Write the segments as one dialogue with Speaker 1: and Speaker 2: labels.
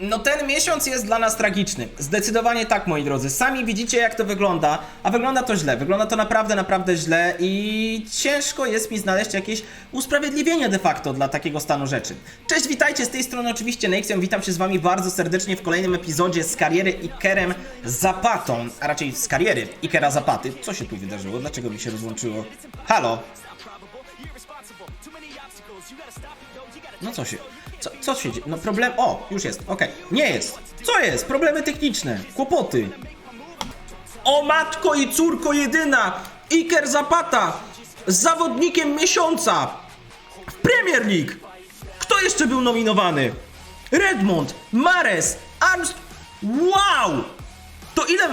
Speaker 1: No ten miesiąc jest dla nas tragiczny. Zdecydowanie tak, moi drodzy. Sami widzicie, jak to wygląda, a wygląda to źle. Wygląda to naprawdę, naprawdę źle i ciężko jest mi znaleźć jakieś usprawiedliwienie de facto dla takiego stanu rzeczy. Cześć, witajcie, z tej strony oczywiście Nexion. Witam się z wami bardzo serdecznie w kolejnym epizodzie z kariery Ikerem Zapatą, a raczej z kariery Ikera Zapaty. Co się tu wydarzyło? Dlaczego mi się rozłączyło? Halo? No co się... Co, co się dzieje? No problem... O, już jest, okej. Nie jest. Co jest? Problemy techniczne. Kłopoty. O matko i córko jedyna! Iker Zapata! Z zawodnikiem miesiąca! W Premier League! Kto jeszcze był nominowany? Redmond, Mares, Armstrong... Wow! To ile...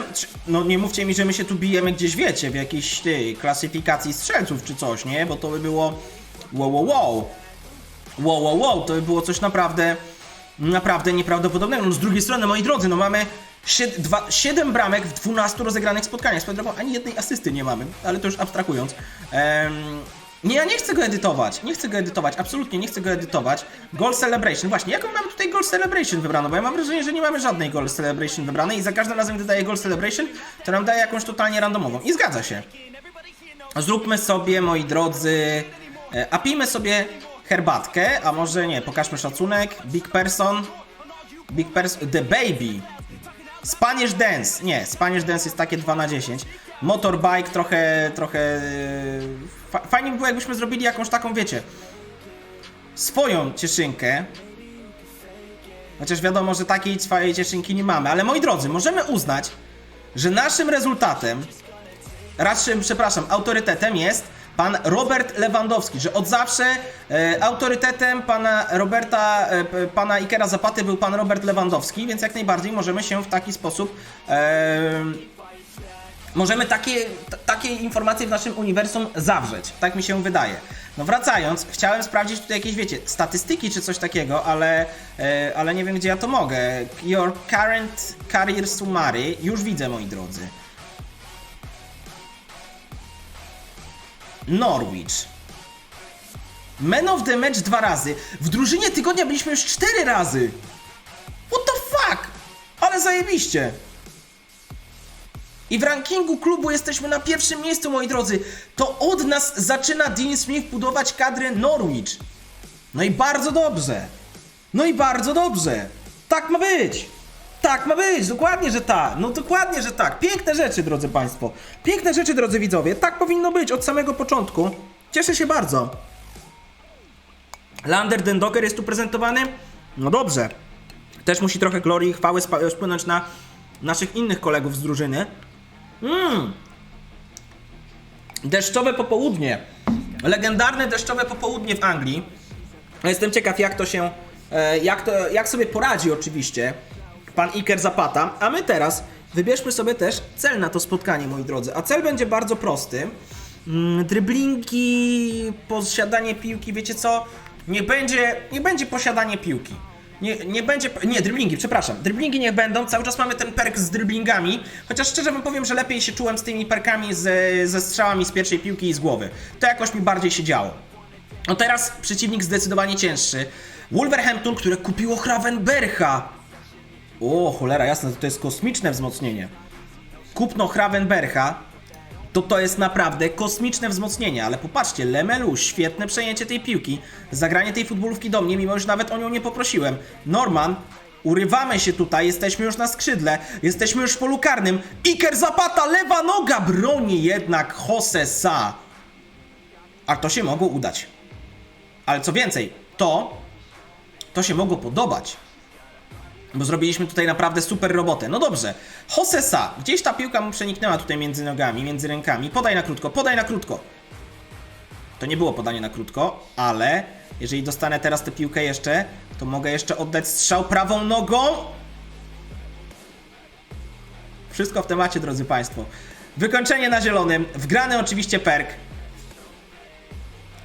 Speaker 1: No nie mówcie mi, że my się tu bijemy gdzieś, wiecie, w jakiejś tej klasyfikacji strzelców czy coś, nie? Bo to by było... Wow, wow, wow. Wow, wow, wow, to by było coś naprawdę, naprawdę nieprawdopodobnego. No z drugiej strony, moi drodzy, no mamy 7 bramek w 12 rozegranych spotkaniach. Swoją drogą, ani jednej asysty nie mamy, ale to już abstrahując. Nie, ja nie chcę go edytować, nie chcę go edytować, absolutnie nie chcę go edytować. Goal Celebration, właśnie, jaką mamy tutaj Goal Celebration wybraną? Bo ja mam wrażenie, że nie mamy żadnej Goal Celebration wybranej i za każdym razem, gdy daję Goal Celebration, to nam daje jakąś totalnie randomową. I zgadza się. Zróbmy sobie, moi drodzy, e, a pijmy sobie herbatkę, a może nie, pokażmy szacunek. Big person, big person, the baby. Spanish dance, nie, Spanish dance jest takie 2 na 10. Motorbike trochę, trochę, e, fa- fajnie by było jakbyśmy zrobili jakąś taką, wiecie, swoją cieszynkę. Chociaż wiadomo, że takiej swojej cieszynki nie mamy, ale moi drodzy, możemy uznać, że naszym rezultatem raczej, przepraszam, autorytetem jest pan Robert Lewandowski, że od zawsze e, autorytetem pana Roberta, e, pana Ikera Zapaty był pan Robert Lewandowski, więc jak najbardziej możemy się w taki sposób e, możemy takie, takie informacje w naszym uniwersum zawrzeć. Tak mi się wydaje. No wracając, chciałem sprawdzić tutaj jakieś, wiecie, statystyki czy coś takiego, ale, e, ale nie wiem, gdzie ja to mogę. Your current career summary. Już widzę, moi drodzy. Norwich. Man of the match dwa razy. W drużynie tygodnia byliśmy już cztery razy. What the fuck? Ale zajebiście. I w rankingu klubu jesteśmy na pierwszym miejscu, moi drodzy. To od nas zaczyna Dean Smith budować kadrę Norwich. No i bardzo dobrze. No i bardzo dobrze. Tak ma być. Tak ma być, dokładnie, że tak. No dokładnie, że tak. Piękne rzeczy, drodzy Państwo. Piękne rzeczy, drodzy widzowie. Tak powinno być od samego początku. Cieszę się bardzo. Lander Den Docker jest tu prezentowany. No dobrze. Też musi trochę glorii i chwały spłynąć na naszych innych kolegów z drużyny. Mmm. Deszczowe popołudnie. Legendarne deszczowe popołudnie w Anglii. Jestem ciekaw, jak to się. e, Jak, to, jak sobie poradzi, oczywiście, pan Iker Zapata. A my teraz wybierzmy sobie też cel na to spotkanie, moi drodzy. A cel będzie bardzo prosty. Mm, Dryblingi, posiadanie piłki, wiecie co? Nie będzie, nie będzie posiadanie piłki. Nie, nie będzie. Nie, driblingi, przepraszam. Driblingi niech będą. Cały czas mamy ten perk z driblingami. Chociaż szczerze wam powiem, że lepiej się czułem z tymi perkami ze, ze strzałami z pierwszej piłki i z głowy. To jakoś mi bardziej się działo. No teraz przeciwnik zdecydowanie cięższy. Wolverhampton, które kupiło Hravenbercha. O, cholera jasne, to jest kosmiczne wzmocnienie. Kupno Hravenbercha to to jest naprawdę kosmiczne wzmocnienie, ale popatrzcie, Lemelu, świetne przejęcie tej piłki, zagranie tej futbolówki do mnie, mimo że nawet o nią nie poprosiłem. Norman, urywamy się tutaj, jesteśmy już na skrzydle, jesteśmy już w polu karnym. Iker Zapata, lewa noga, broni jednak Jose Sa. A to się mogło udać. Ale co więcej, to, to się mogło podobać. Bo zrobiliśmy tutaj naprawdę super robotę. No dobrze. Hosesa. Gdzieś ta piłka mu przeniknęła tutaj między nogami, między rękami. Podaj na krótko, podaj na krótko. To nie było podanie na krótko, ale jeżeli dostanę teraz tę piłkę jeszcze, to mogę jeszcze oddać strzał prawą nogą. Wszystko w temacie, drodzy Państwo. Wykończenie na zielonym, wgrany oczywiście perk.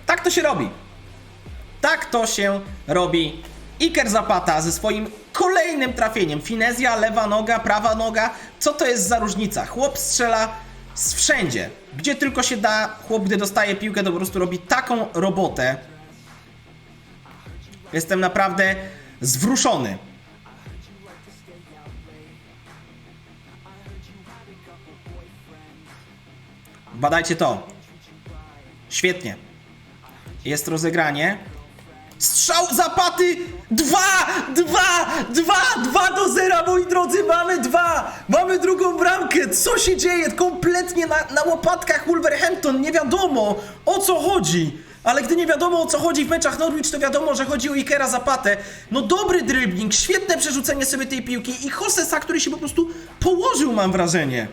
Speaker 1: Tak to się robi. Tak to się robi. Iker Zapata ze swoim kolejnym trafieniem. Finezja, lewa noga, prawa noga. Co to jest za różnica? Chłop strzela z wszędzie. Gdzie tylko się da, chłop, gdy dostaje piłkę, to po prostu robi taką robotę. Jestem naprawdę zwruszony. Badajcie to. Świetnie. Jest rozegranie. Strzał zapaty! Dwa! Dwa! Dwa! Dwa do zera, moi drodzy! Mamy dwa! Mamy drugą bramkę! Co się dzieje? Kompletnie na, na łopatkach Wolverhampton. Nie wiadomo o co chodzi. Ale gdy nie wiadomo o co chodzi w meczach Norwich, to wiadomo, że chodzi o Ikera Zapatę. No dobry dribbling, świetne przerzucenie sobie tej piłki i Josesa, który się po prostu położył, mam wrażenie.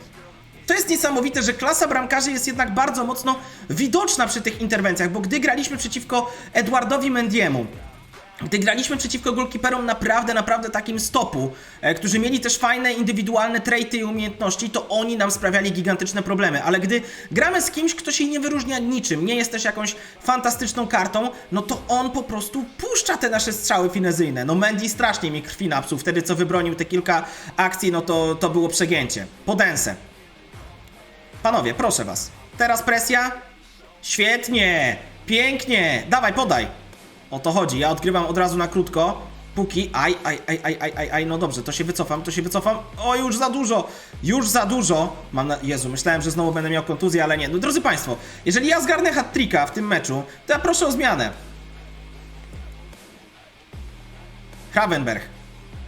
Speaker 1: To jest niesamowite, że klasa bramkarzy jest jednak bardzo mocno widoczna przy tych interwencjach, bo gdy graliśmy przeciwko Edwardowi Mendiemu, gdy graliśmy przeciwko golkiperom naprawdę, naprawdę takim stopu, e, którzy mieli też fajne indywidualne traity i umiejętności, to oni nam sprawiali gigantyczne problemy. Ale gdy gramy z kimś, kto się nie wyróżnia niczym, nie jest też jakąś fantastyczną kartą, no to on po prostu puszcza te nasze strzały finezyjne. No Mendy strasznie mi krwi napsuł, wtedy co wybronił te kilka akcji, no to, to było przegięcie. Podensę. Panowie, proszę was. Teraz presja. Świetnie. Pięknie. Dawaj, podaj. O to chodzi. Ja odgrywam od razu na krótko. Póki. Aj, aj, aj, aj, aj, aj, aj. No dobrze, to się wycofam, to się wycofam. O, już za dużo. Już za dużo. Mam na... Jezu, myślałem, że znowu będę miał kontuzję, ale nie. No drodzy Państwo, jeżeli ja zgarnę hat-tricka w tym meczu, to ja proszę o zmianę. Kravenberg.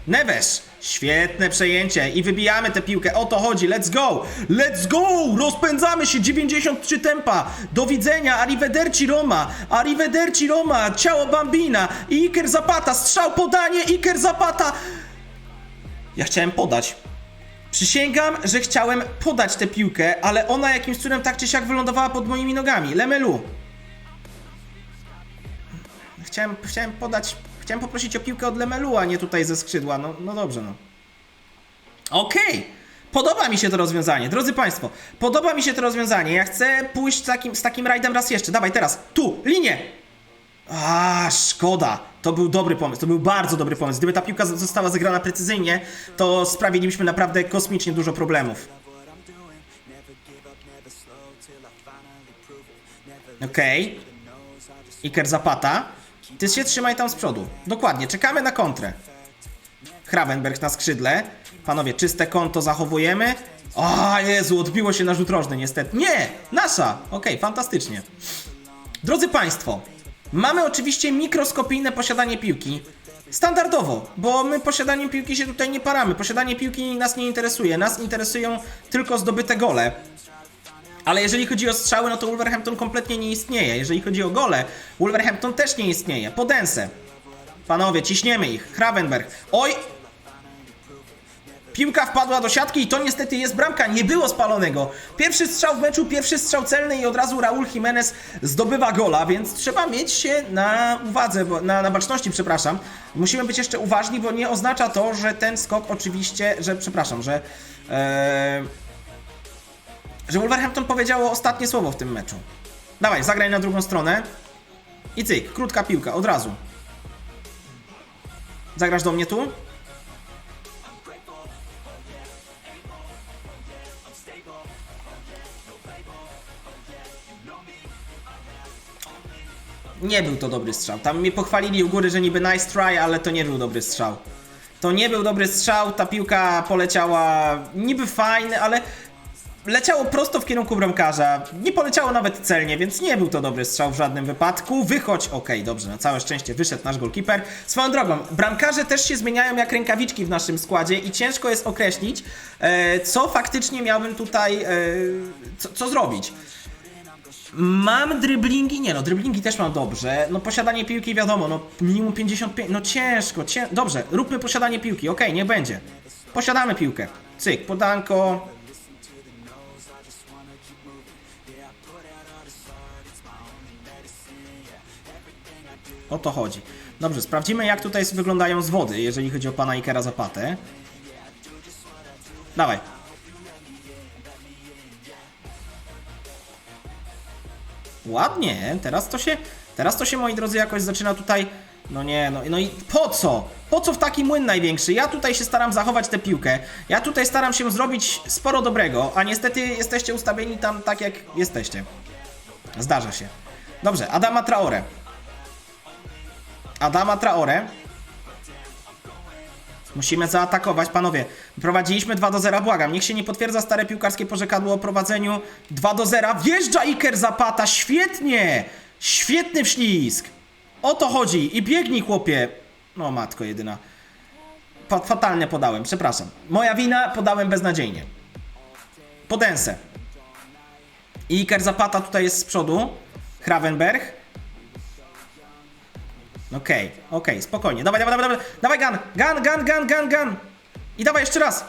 Speaker 1: Neves! Świetne przejęcie i wybijamy tę piłkę. O to chodzi. Let's go! Let's go! Rozpędzamy się. 93 tempa. Do widzenia. Arrivederci Roma. Arrivederci Roma. Ciało Bambina. Iker Zapata. Strzał, podanie. Iker Zapata. Ja chciałem podać. Przysięgam, że chciałem podać tę piłkę, ale ona jakimś cudem tak czy siak wylądowała pod moimi nogami. Lemelu. Chciałem, chciałem podać, chciałem poprosić o piłkę od Lemelu, a nie tutaj ze skrzydła. No, no dobrze, no. Okej. Podoba mi się to rozwiązanie. Drodzy Państwo, podoba mi się to rozwiązanie. Ja chcę pójść takim, z takim rajdem raz jeszcze. Dawaj teraz. Tu, linię. A, szkoda. To był dobry pomysł, to był bardzo dobry pomysł. Gdyby ta piłka została zagrana precyzyjnie, to sprawiliśmy naprawdę kosmicznie dużo problemów. Okej. Iker Zapata. Ty się trzymaj tam z przodu. Dokładnie, czekamy na kontrę. Hravenberg na skrzydle. Panowie, czyste konto zachowujemy. O Jezu, odbiło się na rzut rożny niestety. Nie! Nasza! Okej, fantastycznie. Drodzy Państwo, mamy oczywiście mikroskopijne posiadanie piłki. Standardowo, bo my posiadaniem piłki się tutaj nie paramy. Posiadanie piłki nas nie interesuje. Nas interesują tylko zdobyte gole. Ale jeżeli chodzi o strzały, no to Wolverhampton kompletnie nie istnieje. Jeżeli chodzi o gole, Wolverhampton też nie istnieje. Podensę. Panowie, ciśniemy ich. Kravenberg. Oj! Piłka wpadła do siatki i to niestety jest bramka. Nie było spalonego. Pierwszy strzał w meczu, pierwszy strzał celny i od razu Raul Jimenez zdobywa gola, więc trzeba mieć się na uwadze, na, na baczności, przepraszam. Musimy być jeszcze uważni, bo nie oznacza to, że ten skok oczywiście, że przepraszam, że... E, że Wolverhampton powiedziało ostatnie słowo w tym meczu. Dawaj, zagraj na drugą stronę. I cyk, krótka piłka, od razu. Zagrasz do mnie tu? Nie był to dobry strzał. Tam mnie pochwalili u góry, że niby nice try, ale to nie był dobry strzał. To nie był dobry strzał, ta piłka poleciała niby fajny, ale leciało prosto w kierunku bramkarza. Nie poleciało nawet celnie, więc nie był to dobry strzał w żadnym wypadku. Wychodź, okej, dobrze, na całe szczęście wyszedł nasz golkiper. Swoją drogą, bramkarze też się zmieniają jak rękawiczki w naszym składzie i ciężko jest określić, e, co faktycznie miałbym tutaj, e, co, co zrobić. Mam dryblingi, nie no, dryblingi też mam dobrze. No posiadanie piłki wiadomo, no minimum 55, no ciężko, cię... Dobrze, róbmy posiadanie piłki, okej, niech będzie. Posiadamy piłkę. Cyk, podanko. O to chodzi. Dobrze, sprawdzimy jak tutaj wyglądają zwody, jeżeli chodzi o pana Ikera Zapatę. Dawaj. Ładnie, teraz to się, teraz to się moi drodzy jakoś zaczyna tutaj, no nie, no, no i po co? Po co w taki młyn największy? Ja tutaj się staram zachować tę piłkę, ja tutaj staram się zrobić sporo dobrego, a niestety jesteście ustawieni tam tak jak jesteście. Zdarza się. Dobrze, Adama Traore. Adama Traore. Musimy zaatakować, panowie. Prowadziliśmy 2 do 0, błagam. Niech się nie potwierdza stare piłkarskie porzekadło o prowadzeniu 2 do 0. Wjeżdża Iker Zapata, świetnie! Świetny wślizg! O to chodzi i biegnij, chłopie. No, matko jedyna. Fa fatalnie podałem, przepraszam. Moja wina, podałem beznadziejnie. Podensę. I Iker Zapata tutaj jest z przodu. Hravenberg. Okej, okej, spokojnie. Dawaj, dawaj, dawaj, dawaj, dawaj, gun, gun, gun, gun, gun, gun. I dawaj jeszcze raz.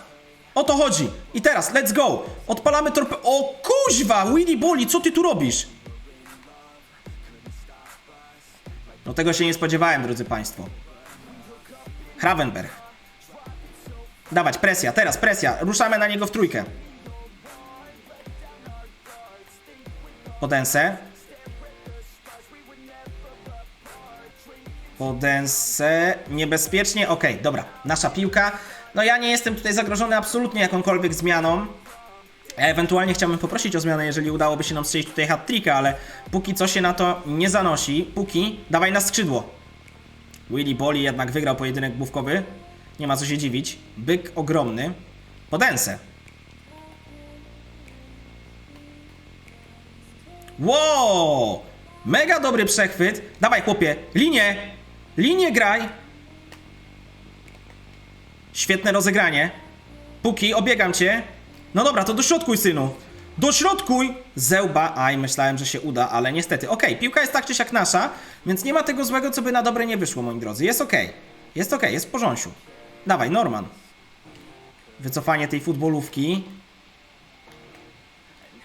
Speaker 1: O to chodzi. I teraz, let's go. Odpalamy torpę. O kuźwa, Willy Boli, co ty tu robisz? No tego się nie spodziewałem, drodzy Państwo. Hravenberg. Dawać, presja, teraz presja. Ruszamy na niego w trójkę. Podensę. Niebezpiecznie. Okej, dobra. Nasza piłka. No ja nie jestem tutaj zagrożony absolutnie jakąkolwiek zmianą. Ewentualnie chciałbym poprosić o zmianę, jeżeli udałoby się nam strzelić tutaj hat-tricka, ale póki co się na to nie zanosi. Póki, dawaj na skrzydło. Willy Boli jednak wygrał pojedynek główkowy. Nie ma co się dziwić. Byk ogromny. Podensę. Wow! Mega dobry przechwyt. Dawaj, chłopie, linię! Linię graj! Świetne rozegranie. Póki, obiegam cię. No dobra, to dośrodkuj, synu. Dośrodkuj! Zełba. Aj, myślałem, że się uda, ale niestety. Okej, piłka jest tak czy siak nasza, więc nie ma tego złego, co by na dobre nie wyszło, moi drodzy. Jest okej. Jest okej, jest w porządku. Dawaj, Norman. Wycofanie tej futbolówki.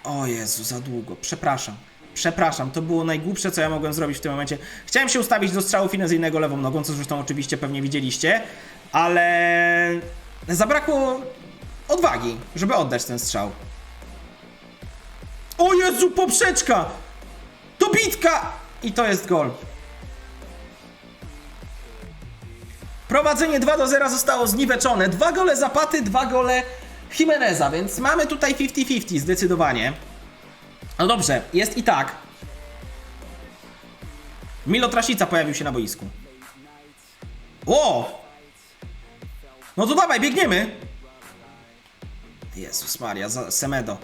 Speaker 1: O Jezu, za długo. Przepraszam. Przepraszam, to było najgłupsze, co ja mogłem zrobić w tym momencie. Chciałem się ustawić do strzału finezyjnego lewą nogą, co zresztą oczywiście pewnie widzieliście, ale zabrakło odwagi, żeby oddać ten strzał. O Jezu, poprzeczka! Dobitka! I to jest gol. Prowadzenie 2 do 0 zostało zniweczone. Dwa gole Zapaty, dwa gole Jimeneza, więc mamy tutaj 50-50 zdecydowanie. No dobrze, jest i tak. Milo Trasica pojawił się na boisku. O! No to dawaj, biegniemy! Jezus Maria, Semedo.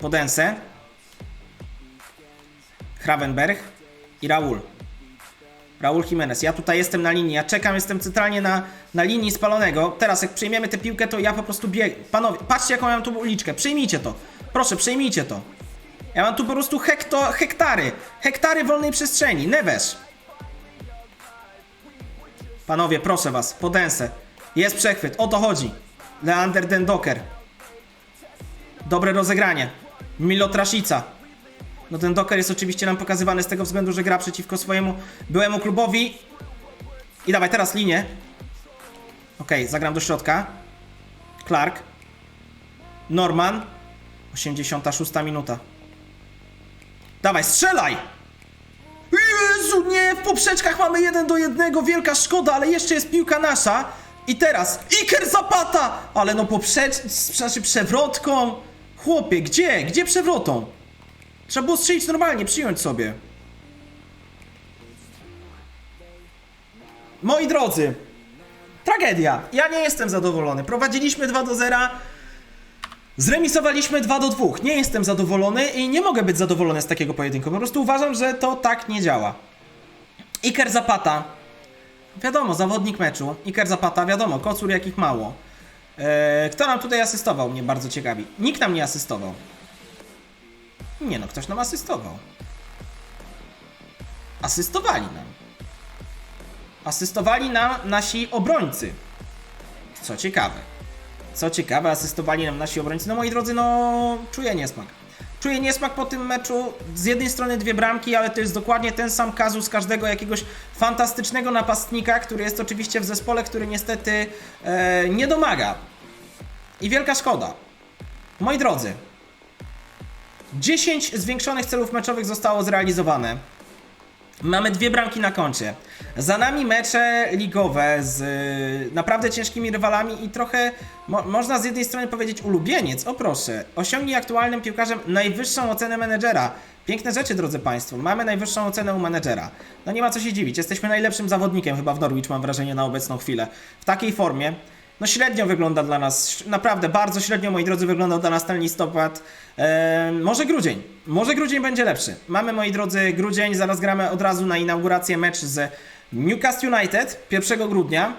Speaker 1: Podensę. Hravenberg i Raul. Raul Jimenez. Ja tutaj jestem na linii, ja czekam, jestem centralnie na, na linii spalonego. Teraz jak przejmiemy tę piłkę, to ja po prostu bieg... Panowie, patrzcie jaką mam tu uliczkę, przyjmijcie to. Proszę, przejmijcie to. Ja mam tu po prostu hekto, hektary, hektary wolnej przestrzeni. Neves. Panowie, proszę was, podensę. Jest przechwyt, o to chodzi. Leander Den Docker. Dobre rozegranie. Milo Traszica. No ten Docker jest oczywiście nam pokazywany z tego względu, że gra przeciwko swojemu byłemu klubowi. I dawaj teraz linię. Okej, zagram do środka. Clark. Norman. 86 minuta. Dawaj, strzelaj! Jezu, nie! W poprzeczkach mamy jeden do jednego, wielka szkoda, ale jeszcze jest piłka nasza. I teraz Iker Zapata! Ale no poprzecz... znaczy przewrotką. Chłopie, gdzie? Gdzie przewrotą? Trzeba było strzelić normalnie, przyjąć sobie. Moi drodzy, tragedia. Ja nie jestem zadowolony. Prowadziliśmy 2 do 0. Zremisowaliśmy 2 do 2. Nie jestem zadowolony i nie mogę być zadowolony z takiego pojedynku. Po prostu uważam, że to tak nie działa. Iker Zapata. Wiadomo, zawodnik meczu. Iker Zapata, wiadomo, kocur jakich mało. Eee, kto nam tutaj asystował? Mnie bardzo ciekawi. Nikt nam nie asystował. Nie no, ktoś nam asystował. Asystowali nam. Asystowali nam nasi obrońcy. Co ciekawe. Co ciekawe, asystowali nam nasi obrońcy. No moi drodzy, no czuję niesmak. Czuję niesmak po tym meczu. Z jednej strony dwie bramki, ale to jest dokładnie ten sam kazus każdego jakiegoś fantastycznego napastnika, który jest oczywiście w zespole, który niestety e, nie domaga. I wielka szkoda. Moi drodzy, 10 zwiększonych celów meczowych zostało zrealizowane. Mamy dwie bramki na koncie. Za nami mecze ligowe z y, naprawdę ciężkimi rywalami i trochę, mo można z jednej strony powiedzieć ulubieniec, o proszę, osiągnij aktualnym piłkarzem najwyższą ocenę menedżera. Piękne rzeczy, drodzy Państwo. Mamy najwyższą ocenę u menedżera. No nie ma co się dziwić. Jesteśmy najlepszym zawodnikiem chyba w Norwich, mam wrażenie, na obecną chwilę. W takiej formie. No średnio wygląda dla nas, naprawdę bardzo średnio, moi drodzy, wyglądał dla nas ten listopad. Może grudzień. Może grudzień będzie lepszy. Mamy, moi drodzy, grudzień. Zaraz gramy od razu na inaugurację mecz z Newcastle United 1 grudnia.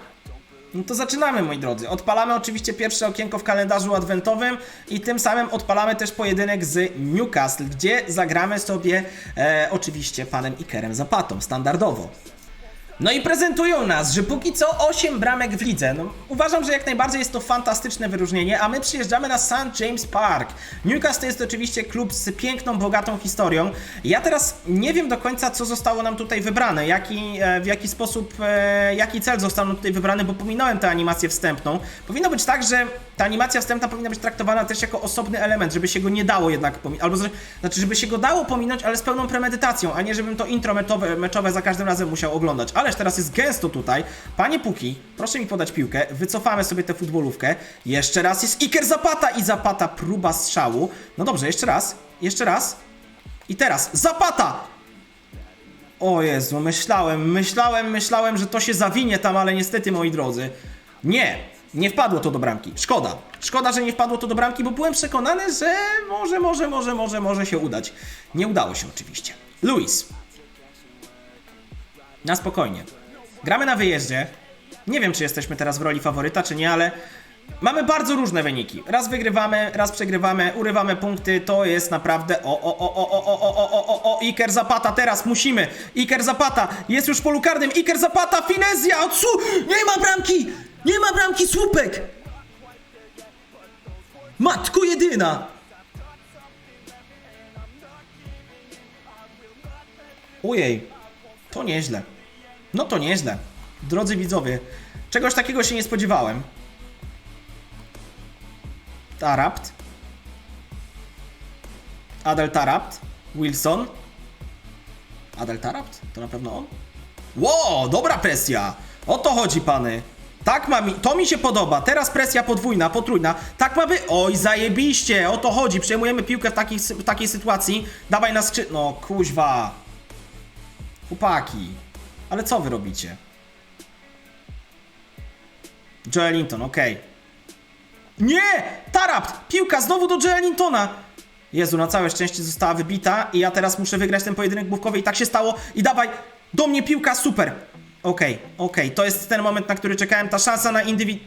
Speaker 1: No to zaczynamy, moi drodzy. Odpalamy oczywiście pierwsze okienko w kalendarzu adwentowym i tym samym odpalamy też pojedynek z Newcastle, gdzie zagramy sobie e, oczywiście panem Ikerem Zapatą, standardowo. No i prezentują nas, że póki co 8 bramek w lidze. No, uważam, że jak najbardziej jest to fantastyczne wyróżnienie, a my przyjeżdżamy na St. James Park. Newcastle to jest oczywiście klub z piękną, bogatą historią. Ja teraz nie wiem do końca, co zostało nam tutaj wybrane, jaki, e, w jaki sposób, e, jaki cel został nam tutaj wybrany, bo pominąłem tę animację wstępną. Powinno być tak, że ta animacja wstępna powinna być traktowana też jako osobny element, żeby się go nie dało jednak pominąć, albo znaczy, żeby się go dało pominąć, ale z pełną premedytacją, a nie żebym to intro meczowe, meczowe za każdym razem musiał oglądać. Teraz jest gęsto tutaj. Panie Puki, proszę mi podać piłkę, wycofamy sobie tę futbolówkę. Jeszcze raz jest Iker Zapata i Zapata próba strzału. No dobrze, jeszcze raz, jeszcze raz. I teraz Zapata! O Jezu, myślałem, myślałem, myślałem, że to się zawinie tam, ale niestety, moi drodzy, nie, nie wpadło to do bramki. Szkoda. Szkoda, że nie wpadło to do bramki, bo byłem przekonany, że może, może, może, może, może się udać. Nie udało się oczywiście. Luis. Na spokojnie. Gramy na wyjeździe. Nie wiem, czy jesteśmy teraz w roli faworyta, czy nie, ale mamy bardzo różne wyniki. Raz wygrywamy, raz przegrywamy, urywamy punkty. To jest naprawdę. O, o, o, o, o, o, o, o, o, o, Iker Zapata, teraz musimy. Iker Zapata jest już w polu karnym. Iker Zapata, finezja, odsu! Nie ma bramki! Nie ma bramki, słupek! Matko jedyna! Ojej, to nieźle. No to nieźle. Drodzy widzowie, czegoś takiego się nie spodziewałem. Tarapt. Adel Tarapt. Wilson. Adel Tarapt? To na pewno on? Ło, dobra presja! O to chodzi, pany. Tak ma mi, to mi się podoba. Teraz presja podwójna, potrójna. Tak ma by. Oj, zajebiście! O to chodzi. Przejmujemy piłkę w w takiej sytuacji. Dawaj na skrzyd... No, kuźwa. Chłopaki. Ale co wy robicie? Joelinton, okej. Nie! Tarapt! Piłka znowu do Joelintona! Jezu, na całe szczęście została wybita i ja teraz muszę wygrać ten pojedynek główkowy i tak się stało. I dawaj, do mnie piłka, super! Okej, okej, to jest ten moment, na który czekałem, ta szansa na indywi...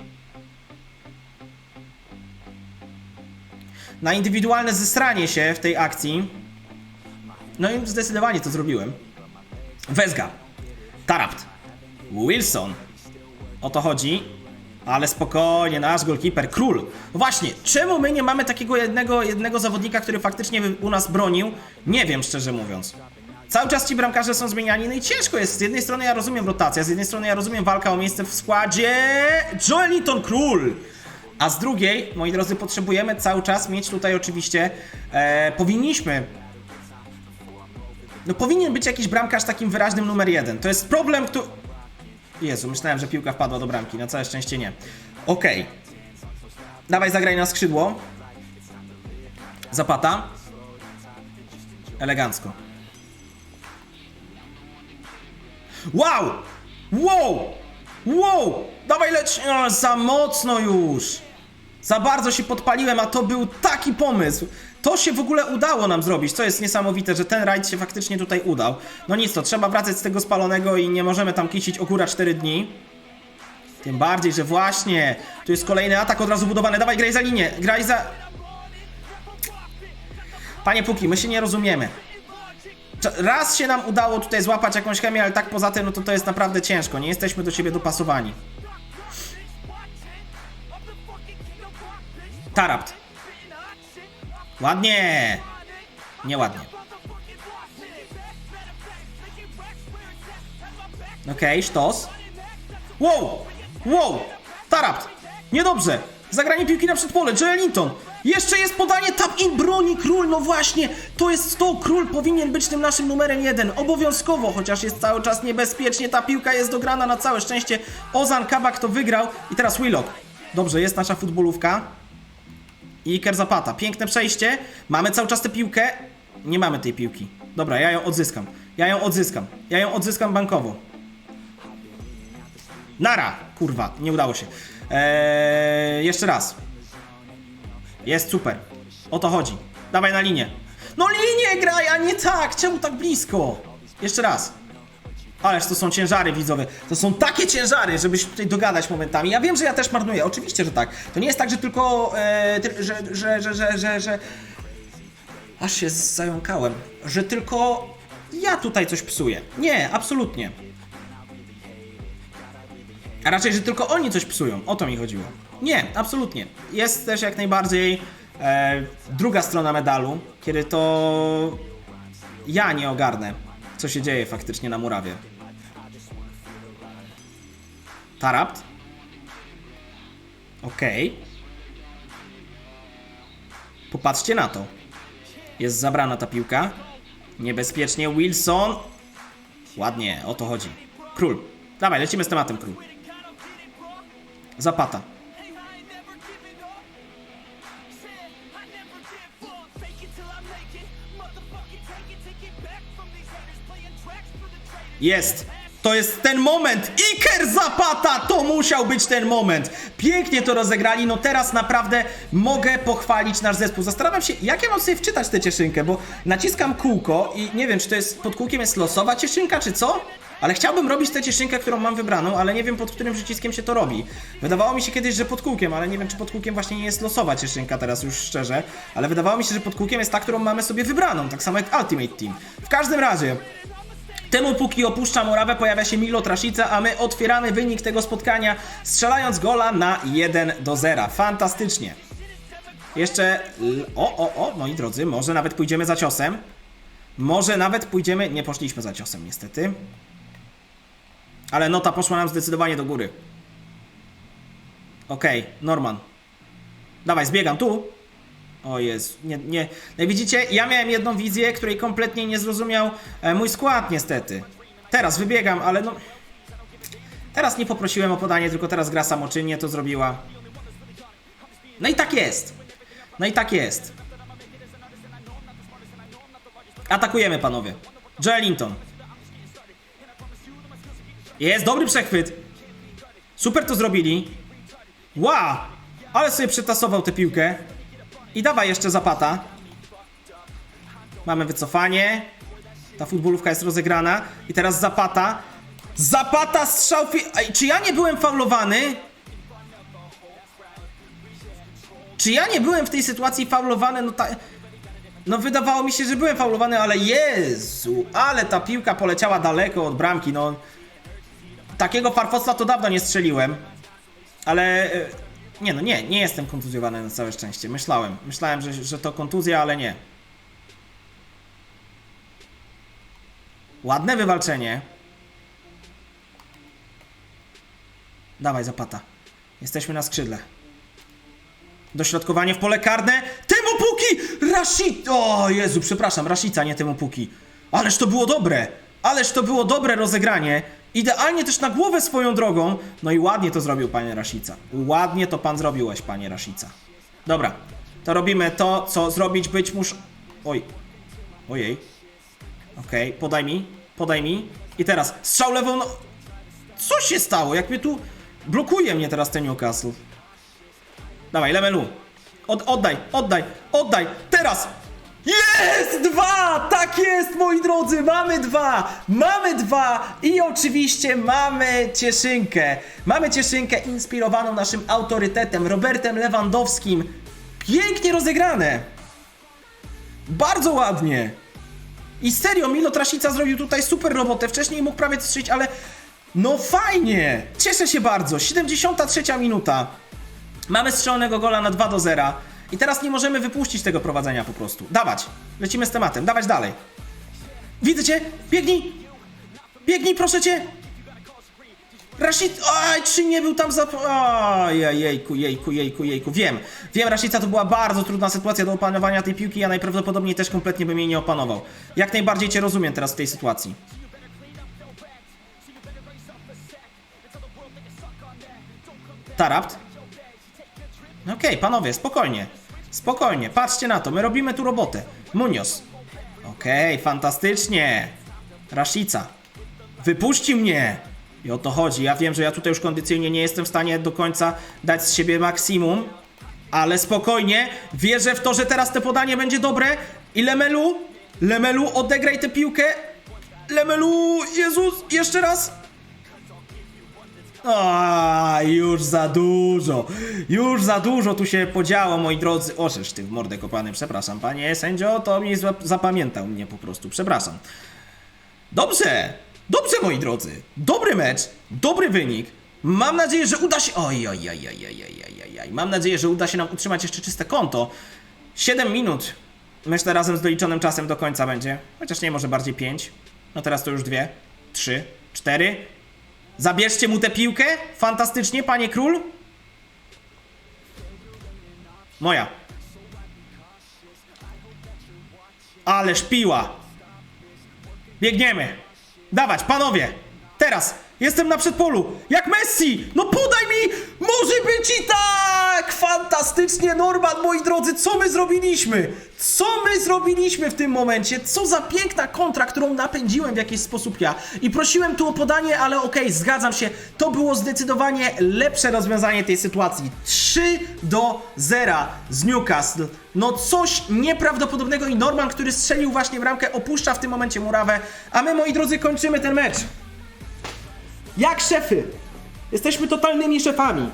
Speaker 1: Na indywidualne zesranie się w tej akcji. No i zdecydowanie to zrobiłem. Wezga. Tarapt. Wilson. O to chodzi. Ale spokojnie, nasz golkiper, król. No Właśnie, czemu my nie mamy takiego jednego, jednego zawodnika, który faktycznie u nas bronił? Nie wiem, szczerze mówiąc. Cały czas ci bramkarze są zmieniani, no i ciężko jest. Z jednej strony ja rozumiem rotację, z jednej strony ja rozumiem walka o miejsce w składzie. Joelinton król! A z drugiej, moi drodzy, potrzebujemy cały czas mieć tutaj oczywiście, e, powinniśmy no powinien być jakiś bramkarz takim wyraźnym numer jeden. To jest problem, który... Jezu, myślałem, że piłka wpadła do bramki. Na całe szczęście nie. Okej. Dawaj, zagraj na skrzydło. Zapata. Elegancko. Wow! Wow! Wow! Dawaj leć! O, za mocno już! Za bardzo się podpaliłem, a to był taki pomysł. To się w ogóle udało nam zrobić. To jest niesamowite, że ten rajd się faktycznie tutaj udał. No nic, to trzeba wracać z tego spalonego i nie możemy tam kisić ogóra 4 dni. Tym bardziej, że właśnie tu jest kolejny atak od razu budowany. Dawaj, graj za linię, graj za... Panie Puki, my się nie rozumiemy. Raz się nam udało tutaj złapać jakąś chemię, ale tak poza tym, no to to jest naprawdę ciężko. Nie jesteśmy do siebie dopasowani. Tarapt. Ładnie. Nieładnie. Okej, sztos. Wow! Wow! Tarapt! Niedobrze! Zagranie piłki na przedpole, Joelinton! Jeszcze jest podanie, tam i broni król, no właśnie! To jest to, król powinien być tym naszym numerem jeden, obowiązkowo, chociaż jest cały czas niebezpiecznie, ta piłka jest dograna na całe szczęście. Ozan Kabak to wygrał i teraz Willock. Dobrze, jest nasza futbolówka. I Iker Zapata. Piękne przejście. Mamy cały czas tę piłkę. Nie mamy tej piłki. Dobra, ja ją odzyskam. Ja ją odzyskam. Ja ją odzyskam bankowo. Nara! Kurwa, nie udało się. Eee, jeszcze raz. Jest super. O to chodzi. Dawaj na linię. No linię graj, a nie tak! Czemu tak blisko? Jeszcze raz. Ależ to są ciężary widzowie. To są takie ciężary, żeby się tutaj dogadać momentami. Ja wiem, że ja też marnuję. Oczywiście, że tak. To nie jest tak, że tylko. E, ty, że, że, że, że, że, że. Aż się zająkałem. Że tylko ja tutaj coś psuję. Nie, absolutnie. A raczej, że tylko oni coś psują. O to mi chodziło. Nie, absolutnie. Jest też jak najbardziej e, druga strona medalu, kiedy to ja nie ogarnę, co się dzieje faktycznie na murawie. Tarapt. Okej. Popatrzcie na to. Jest zabrana ta piłka. Niebezpiecznie Wilson. Ładnie, o to chodzi. Król. Dawaj, lecimy z tematem, król. Zapata. Jest! To jest ten moment! Iker Zapata! To musiał być ten moment! Pięknie to rozegrali, no teraz naprawdę mogę pochwalić nasz zespół. Zastanawiam się, jak ja mam sobie wczytać tę cieszynkę, bo naciskam kółko i nie wiem, czy to jest pod kółkiem jest losowa cieszynka, czy co? Ale chciałbym robić tę cieszynkę, którą mam wybraną, ale nie wiem pod którym przyciskiem się to robi. Wydawało mi się kiedyś, że pod kółkiem, ale nie wiem, czy pod kółkiem właśnie nie jest losowa cieszynka teraz już szczerze. Ale wydawało mi się, że pod kółkiem jest ta, którą mamy sobie wybraną, tak samo jak Ultimate Team. W każdym razie, Temu póki opuszcza murawę pojawia się Milo Traszica, a my otwieramy wynik tego spotkania strzelając gola na 1 do 0. Fantastycznie. Jeszcze... O, o, o, moi drodzy, może nawet pójdziemy za ciosem. Może nawet pójdziemy... Nie poszliśmy za ciosem niestety. Ale nota poszła nam zdecydowanie do góry. Okej, Norman. Dawaj, zbiegam tu. O jest, nie, nie. No widzicie, ja miałem jedną wizję, której kompletnie nie zrozumiał e, mój skład niestety. Teraz wybiegam, ale no... Teraz nie poprosiłem o podanie, tylko teraz gra samoczynnie to zrobiła. No i tak jest. No i tak jest. Atakujemy, panowie. Joel Linton. Jest, dobry przechwyt. Super to zrobili. Wow! Ale sobie przetasował tę piłkę. I dawaj jeszcze zapata. Mamy wycofanie. Ta futbolówka jest rozegrana. I teraz zapata. Zapata strzał. Ej, czy ja nie byłem faulowany? Czy ja nie byłem w tej sytuacji faulowany? No ta... No wydawało mi się, że byłem faulowany, ale Jezu, ale ta piłka poleciała daleko od bramki, no. Takiego farfocla to dawno nie strzeliłem. Ale e, nie no, nie, nie jestem kontuzjowany na całe szczęście. Myślałem, myślałem, że, że to kontuzja, ale nie. Ładne wywalczenie. Dawaj, zapata. Jesteśmy na skrzydle. Dośrodkowanie w pole karne. Temu Puki! Rashid! O Jezu, przepraszam, Rashica, nie temu Puki. Ależ to było dobre! Ależ to było dobre rozegranie. Idealnie też na głowę swoją drogą. No i ładnie to zrobił panie Rashica. Ładnie to pan zrobiłeś, panie Rashica. Dobra, to robimy to, co zrobić być musz... Oj. Ojej. Okej, podaj mi, podaj mi. I teraz strzał lewą, no... Co się stało? Jak mnie tu... Blokuje mnie teraz ten Newcastle. Dawaj, Lemelu. Od, oddaj, oddaj, oddaj. Teraz. Jest! Dwa! Tak jest, moi drodzy! Mamy dwa! Mamy dwa! I oczywiście mamy cieszynkę. Mamy cieszynkę inspirowaną naszym autorytetem, Robertem Lewandowskim. Pięknie rozegrane. Bardzo ładnie. I serio, Milo Trasica zrobił tutaj super robotę. Wcześniej mógł prawie strzelić, ale no fajnie. Cieszę się bardzo. 73 minuta. Mamy strzelonego gola na 2 do 0. I teraz nie możemy wypuścić tego prowadzenia po prostu. Dawać. Lecimy z tematem. Dawać dalej. Widzę cię. Biegnij. Biegnij, proszę cię. Rashid, aj, czy nie był tam za... Aj, jejku, jejku, jejku, jejku. Wiem, wiem, Rashica to była bardzo trudna sytuacja do opanowania tej piłki, ja najprawdopodobniej też kompletnie bym jej nie opanował. Jak najbardziej cię rozumiem teraz w tej sytuacji. Tarapt. No Okej, panowie, spokojnie. Spokojnie, patrzcie na to, my robimy tu robotę. Munoz. Okej, fantastycznie. Rashica. Wypuści mnie! I o to chodzi. Ja wiem, że ja tutaj już kondycyjnie nie jestem w stanie do końca dać z siebie maksimum, ale spokojnie. Wierzę w to, że teraz te podanie będzie dobre. I Lemelu, Lemelu, odegraj tę piłkę. Lemelu, Jezus, jeszcze raz. A, już za dużo. Już za dużo tu się podziało, moi drodzy. Ożeż ty w mordę kopany, przepraszam, panie sędzio, to mi zapamiętał mnie po prostu, przepraszam. Dobrze, dobrze, moi drodzy. Dobry mecz, dobry wynik. Mam nadzieję, że uda się. Oj, oj, oj, oj, oj, oj, oj. Mam nadzieję, że uda się nam utrzymać jeszcze czyste konto. 7 minut. Myślę, razem z doliczonym czasem do końca będzie. Chociaż nie, może bardziej 5. No teraz to już dwie, trzy, cztery. Zabierzcie mu tę piłkę. Fantastycznie, panie król. Moja. Ależ piła. Biegniemy. Dawać, panowie. Teraz. Jestem na przedpolu. Jak Messi. No podaj mi. Może być i tak. Fantastycznie, Norman, moi drodzy. Co my zrobiliśmy? Co my zrobiliśmy w tym momencie? Co za piękna kontra, którą napędziłem w jakiś sposób ja. I prosiłem tu o podanie, ale okej, zgadzam się. To było zdecydowanie lepsze rozwiązanie tej sytuacji. 3 do 0 z Newcastle. No coś nieprawdopodobnego i Norman, który strzelił właśnie bramkę, opuszcza w tym momencie murawę. A my, moi drodzy, kończymy ten mecz. Jak szefy. Jesteśmy totalnymi szefami.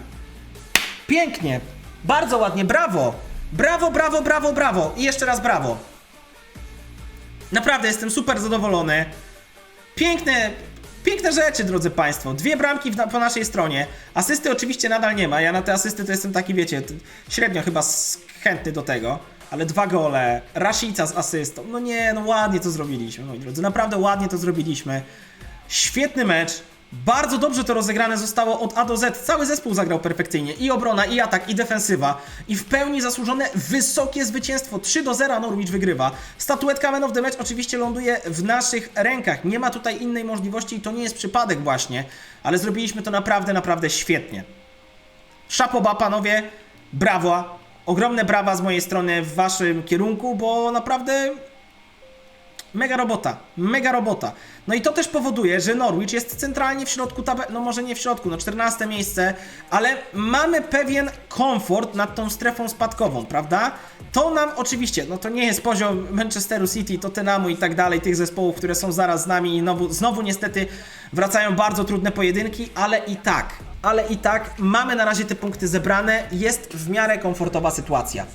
Speaker 1: Pięknie. Bardzo ładnie. Brawo. Brawo, brawo, brawo, brawo. I jeszcze raz brawo. Naprawdę jestem super zadowolony. Piękne, piękne rzeczy, drodzy Państwo. Dwie bramki po naszej stronie. Asysty oczywiście nadal nie ma. Ja na te asysty to jestem taki, wiecie, średnio chyba chętny do tego. Ale dwa gole, Rashica z asystą. No nie, no ładnie to zrobiliśmy, moi drodzy. Naprawdę ładnie to zrobiliśmy. Świetny mecz. Bardzo dobrze to rozegrane zostało od A do Z. Cały zespół zagrał perfekcyjnie. I obrona, i atak, i defensywa. I w pełni zasłużone wysokie zwycięstwo. 3 do 0 Norwich wygrywa. Statuetka Man of the Match oczywiście ląduje w naszych rękach. Nie ma tutaj innej możliwości i to nie jest przypadek właśnie. Ale zrobiliśmy to naprawdę, naprawdę świetnie. Szapoba, panowie, brawo. Ogromne brawa z mojej strony w waszym kierunku, bo naprawdę Mega robota, mega robota. No i to też powoduje, że Norwich jest centralnie w środku tabeli, no może nie w środku, no 14 miejsce, ale mamy pewien komfort nad tą strefą spadkową, prawda? To nam oczywiście, no to nie jest poziom Manchesteru City, Tottenhamu i tak dalej, tych zespołów, które są zaraz z nami i znowu, znowu niestety wracają bardzo trudne pojedynki, ale i tak, ale i tak mamy na razie te punkty zebrane, jest w miarę komfortowa sytuacja.